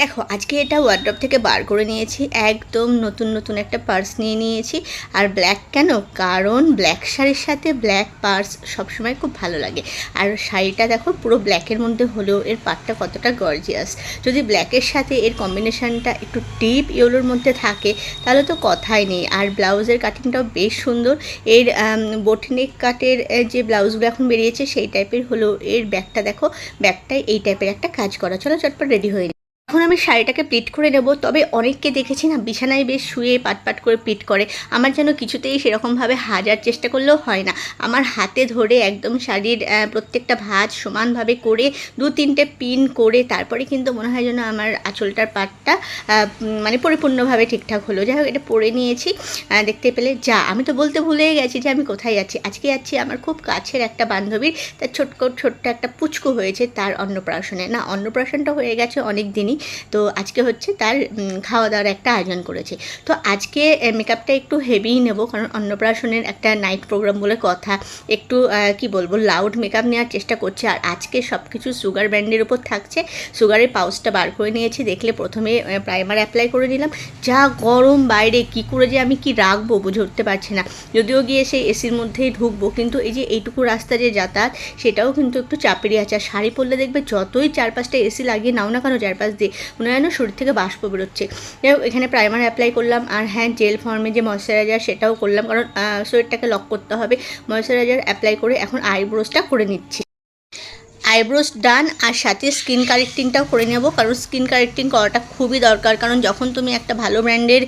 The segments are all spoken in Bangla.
দেখো, আজকে এটা ওয়ার্ড্রপ থেকে বার করে নিয়েছি। একদম নতুন নতুন একটা পার্স নিয়ে নিয়েছি। আর ব্ল্যাক কেন? কারণ ব্ল্যাক শাড়ির সাথে ব্ল্যাক পার্স সবসময় খুব ভালো লাগে। আর শাড়িটা দেখো, পুরো ব্ল্যাকের মধ্যে হলেও এর পাটটা কতটা গর্জিয়াস যদি ব্ল্যাকের সাথে এর কম্বিনেশানটা একটু ডিপ ইয়েলোর মধ্যে থাকে, তাহলে তো কথাই নেই। আর ব্লাউজের কাটিংটাও বেশ সুন্দর। এর বোটনেক কাটের যে ব্লাউজগুলো এখন বেরিয়েছে, সেই টাইপের হলেও এর ব্যাগটা দেখো ব্যাগটায় এই টাইপের একটা কাজ করা। চলো, চটপট রেডি হয়ে। এখন আমি শাড়িটাকে প্লিট করে নেব, তবে অনেককে দেখেছি না বিছানায় বেশ শুয়ে পাট পাট করে প্লিট করে। আমার যেন কিছুতেই সেরকমভাবে হাজার চেষ্টা করলেও হয় না। আমার হাতে ধরে একদম শাড়ির প্রত্যেকটা ভাঁজ সমানভাবে করে দু তিনটে পিন করে তারপরে কিন্তু মনে হয় যেন আমার আঁচলটার পাটটা মানে পরিপূর্ণভাবে ঠিকঠাক হলো। যাই হোক, এটা পরে নিয়েছি। দেখতে পেলে যা, আমি তো বলতে ভুলেই গেছি যে আমি কোথায় যাচ্ছি। আজকে যাচ্ছি আমার খুব কাছের একটা বান্ধবীর, তার ছোট্ট ছোট্ট একটা পুচকু হয়েছে তার অন্নপ্রাশনে। না, অন্নপ্রাশনটা হয়ে গেছে অনেক দিনই। তো আজকে হচ্ছে তার খাওয়া দাওয়ার একটা আয়োজন করেছে। তো আজকে মেকআপটা একটু হেভিই নেব, কারণ অন্নপ্রাশনের একটা নাইট প্রোগ্রাম বলে কথা। একটু কি বলব লাউড মেকআপ নেওয়ার চেষ্টা করছে। আর আজকে সব কিছু সুগার ব্যান্ডের উপর থাকছে। সুগারের পাউচটা বার করে নিয়েছি, দেখলে প্রথমে প্রাইমার অ্যাপ্লাই করে নিলাম। যা গরম বাইরে, কি করে যে আমি কি রাখব বুঝে উঠতে পারছি না। যদিও গিয়ে সেই এসির মধ্যেই ঢুকবো, কিন্তু এই যে এইটুকু রাস্তা যে যাতায়াত, সেটাও কিন্তু একটু চাপেরই আছে। আর শাড়ি পরলে দেখবে যতই চার পাঁচটা এসি লাগিয়ে নাও না কেন, চারপাশ দিয়ে মনে হয় না শরীর থেকে বাষ্প বেরোচ্ছে। এখানে প্রাইমার অ্যাপ্লাই করলাম আর হ্যাঁ জেল ফর্মে যে ময়শ্চারাইজার সেটাও করলাম। কারণ শরীরটাকে লক করতে হবে। ময়শ্চারাইজার অ্যাপ্লাই করে এখন আইব্রোসটা করে নিচ্ছি। আইব্রোস ডান আর সাথে স্কিন কারেক্টিংটাও করে নেব, কারণ স্কিন কারেক্টিং করাটা খুবই দরকার। কারণ যখন তুমি একটা ভালো ব্র্যান্ডের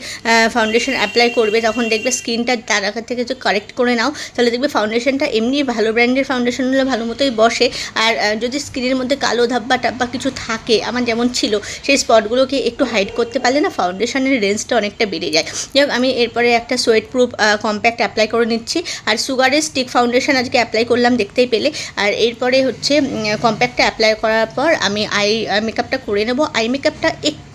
ফাউন্ডেশন অ্যাপ্লাই করবে, তখন দেখবে স্কিনটা তার থেকে যদি কারেক্ট করে নাও, তাহলে দেখবে ফাউন্ডেশনটা এমনি ভালো ব্র্যান্ডের ফাউন্ডেশন হলে ভালো মতোই বসে। আর যদি স্কিনের মধ্যে কালো ধাব্বা টাব্বা কিছু থাকে, আমার যেমন ছিল, সেই স্পটগুলোকে একটু হাইড করতে পারলে না ফাউন্ডেশনের রেঞ্জটা অনেকটা বেড়ে যায়। যাই আমি এরপরে একটা সোয়েট প্রুফ কম্প্যাক্ট অ্যাপ্লাই করে নিচ্ছি। আর সুগারের স্টিক ফাউন্ডেশন আজকে অ্যাপ্লাই করলাম, দেখতেই পেলে। আর এরপরে হচ্ছে কম্প্যাক্টটা অ্যাপ্লাই করার পর আমি আই মেকআপটা করে নেব। আই মেকআপটা একটু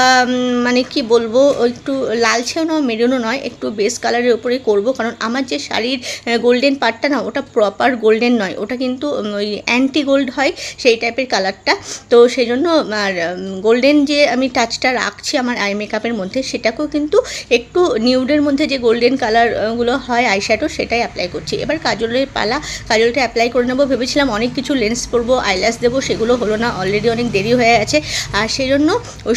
আম, মানে কি বলব একটু লালচেও নয় মেরুনও নয় একটু বেস কালারের উপরেই করব। কারণ আমার যে শাড়ির গোল্ডেন পার্টটা না ওটা প্রপার গোল্ডেন নয়। ওটা কিন্তু ওই অ্যান্টি গোল্ড হয় সেই টাইপের কালারটা তো সেই জন্য আর গোল্ডেন যে আমি টাচটা রাখছি আমার আই মেকআপের মধ্যে সেটাকেও কিন্তু একটু নিউডের মধ্যে যে গোল্ডেন কালারগুলো হয় আই আইশ্যাডো সেটাই অ্যাপ্লাই করছি। এবার কাজলের পালা কাজলটা অ্যাপ্লাই করে নেব। ভেবেছিলাম অনেক কিছু লেন্স পরবো আইলাস দেবো সেগুলো হলো না অলরেডি অনেক দেরি হয়ে গেছে আর সেই জন্য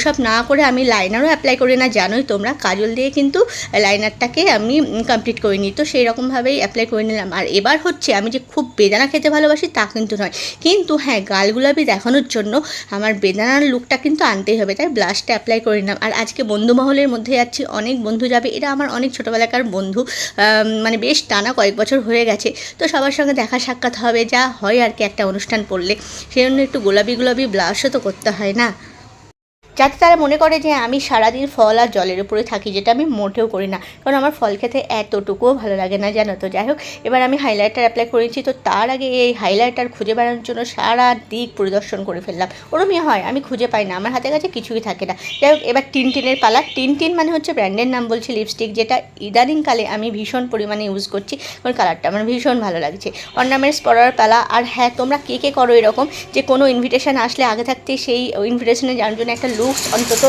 ওইসব না করে আমি লাইনারও অ্যাপ্লাই করি না, জানোই তোমরা। কাজল দিয়ে কিন্তু লাইনারটাকে আমি কমপ্লিট করে নিই। তো সেই রকমভাবেই অ্যাপ্লাই করে নিলাম। আর এবার হচ্ছে আমি যে খুব বেদানা খেতে ভালোবাসি তা কিন্তু নয়। কিন্তু হ্যাঁ গাল দেখানোর জন্য আমার বেদানার লুকটা কিন্তু আনতেই হবে। তাই ব্লাশটা অ্যাপ্লাই করে নিলাম। আর আজকে বন্ধু মহলের মধ্যে যাচ্ছি, অনেক বন্ধু যাবে। এটা আমার অনেক ছোটোবেলাকার বন্ধু। মানে বেশ টানা কয়েক বছর হয়ে গেছে। তো সবার সঙ্গে দেখা সাক্ষাৎ হবে। যা হয় আর কি একটা অনুষ্ঠান পড়লে। সেই জন্য একটু গোলাপি গোলাপি ব্লাশও তো করতে হয় না। যাতে তারা মনে করে যে আমি সারাদিন ফল আর জলের উপরে থাকি, যেটা আমি মোটেও করি না। কারণ আমার ফল খেতে এতটুকুও ভালো লাগে না, জানো তো। যাই হোক, এবার আমি হাইলাইটার অ্যাপ্লাই করেছি তো তার আগে এই হাইলাইটার খুঁজে বেড়ানোর জন্য সারা দিক পরিদর্শন করে ফেললাম। ওরমই হয়, আমি খুঁজে পাই না। আমার হাতে কাছে কিছুই থাকে না। যাই হোক, এবার টিন টিনের পালা। টিন টিন মানে হচ্ছে ব্র্যান্ডের নাম বলছি লিপস্টিক যেটা ইদানিংকালে আমি ভীষণ পরিমাণে ইউজ করছি। কারণ কালারটা আমার ভীষণ ভালো লাগছে। অর্নামেন্টস পরার পালা, আর হ্যাঁ তোমরা কে কে করো এরকম? যে কোনো ইনভিটেশন আসলে আগে থাকতে সেই ইনভিটেশনে যাওয়ার জন্য একটা লুকস অন্তত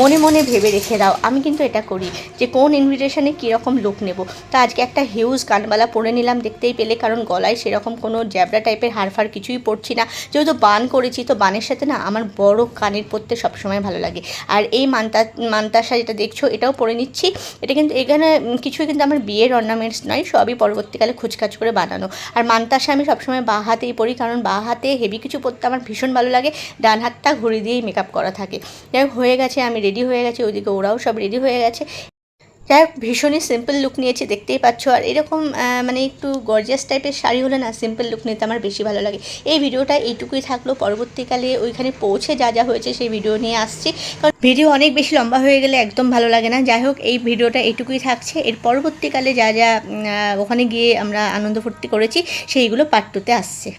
মনে মনে ভেবে রেখে দাও। আমি কিন্তু এটা করি যে কোন ইনভিটেশনে কীরকম লুক নেব। তো আজকে একটা হিউজ কানবালা পরে নিলাম, দেখতেই পেলে, কারণ গলায় সেরকম কোনো জ্যাবরা টাইপের হারফার কিছুই পড়ছি না। যেহেতু বান করেছি, তো বানের সাথে না আমার বড় কানের পরতে সবসময় ভালো লাগে। আর এই মান্তা, মান্তাসা যেটা দেখছ, এটাও পরে নিচ্ছি। এটা কিন্তু এখানে কিছুই কিন্তু আমার বিয়ের অর্নামেন্টস নয়, সবই পরবর্তীকালে খুচকাচ করে বানানো। আর মান্তাসা আমি সবসময় বাঁ হাতেই পরি, কারণ বাঁ হাতে হেভি কিছু পরতে আমার ভীষণ ভালো লাগে। ডান হাতটা ঘুরি দিয়েই মেকআপ করা থাকে। যাই হয়ে গেছে, আমি রেডি হয়ে গেছি ওইদিকে ওরাও সব রেডি হয়ে গেছে। যাই হোক, ভীষণই সিম্পল লুক নিয়েছি, দেখতেই পাচ্ছ। আর এরকম মানে একটু গর্জিয়াস টাইপের শাড়ি হলে না সিম্পল লুক নিতে আমার বেশি ভালো লাগে। এই ভিডিওটা এইটুকুই থাকল। পরবর্তীকালে ওইখানে পৌঁছে যা যা হয়েছে সেই ভিডিও নিয়ে আসছি। কারণ ভিডিও অনেক বেশি লম্বা হয়ে গেলে একদম ভালো লাগে না। যাই হোক, এই ভিডিওটা এইটুকুই থাকছে। এর পরবর্তীকালে যা যা ওখানে গিয়ে আমরা আনন্দ ফুর্তি করেছি, সেইগুলো পার্ট টুতে আসছে।